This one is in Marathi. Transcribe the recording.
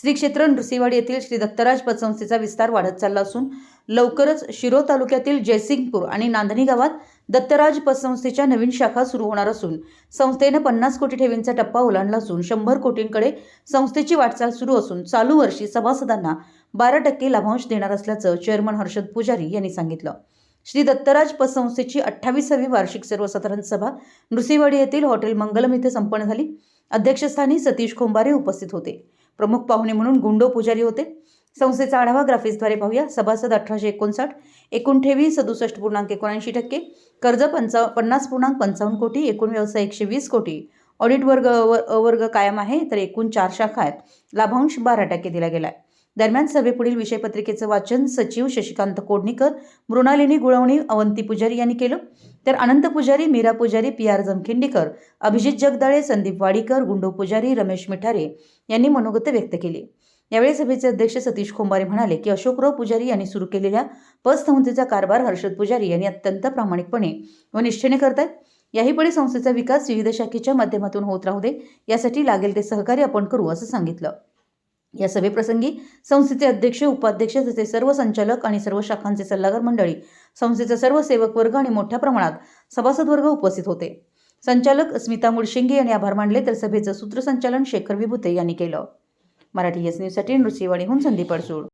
श्री क्षेत्र नृसिंहवाडी येथील श्री दत्तराज पतसंस्थेचा विस्तार वाढत चालला असून लवकरच शिरो तालुक्यातील जयसिंगपूर आणि नांदणी गावात दत्तराज पतसंस्थेच्या नवीन शाखा सुरू होणार असून संस्थेनं पन्नास कोटी ठेवींचा टप्पा ओलांडला असून शंभर कोटींकडे संस्थेची वाटचाल सुरू असून चालू वर्षी सभासदांना बारा टक्के लाभांश देणार असल्याचं चेअरमन हर्षद पुजारी यांनी सांगितलं. श्री दत्तराज पतसंस्थेची अठ्ठावीसावी वार्षिक सर्वसाधारण सभा नृसिंहवाडी येथील हॉटेल मंगलम येथे संपन्न झाली. अध्यक्षस्थानी सतीश खोंबारे उपस्थित होते. प्रमुख पाहुणे म्हणून गुंडो पुजारी होते. संस्थेचा आढावा ग्राफिक्सद्वारे पाहूया. सभासद अठराशे एकोणसाठ एकूण ठेवी सदुसष्ट पूर्णांक एकोणऐंशी टक्के कर्ज पंचा पन्नास पूर्णांक पंचावन्न कोटी एकूण व्यवसाय एकशे वीस कोटी. ऑडिट वर्ग अवर्ग कायम आहे तर एकूण चार शाखा आहेत. लाभांश बारा टक्के दिला गेला आहे दरम्यान सभेपुढील विषयपत्रिकेचं वाचन सचिव शशिकांत कोडणीकर मृणालिनी गुळवणी अवंती पुजारी यांनी केलं. तर अनंत पुजारी मीरा पुजारी पी आर जमखिंडीकर अभिजित जगदाळे संदीप वाडीकर गुंडो पुजारी रमेश मिठारे यांनी मनोगत व्यक्त केली. यावेळी सभेचे अध्यक्ष सतीश खोंबारे म्हणाले की अशोकराव पुजारी यांनी सुरू केलेल्या पतसंस्थेचा कारभार हर्षद पुजारी यांनी अत्यंत प्रामाणिकपणे व निष्ठेने करतायत. याहीपुढे संस्थेचा विकास विविध शाखेच्या माध्यमातून होत राहू दे यासाठी लागेल ते सहकार्य आपण करू असं सांगितलं. या सभेप्रसंगी संस्थेचे अध्यक्ष उपाध्यक्ष तसेच सर्व संचालक आणि सर्व शाखांचे सल्लागार मंडळी संस्थेचा सर्व सेवक वर्ग आणि मोठ्या प्रमाणात सभासद वर्ग उपस्थित होते. संचालक स्मिता मुळशिंगे यांनी आभार मानले तर सभेचं सूत्रसंचालन शेखर विभुते यांनी केलं. मराठी एस न्यूजसाठी नृसिंहवाणीहून संदीप अडसूळ.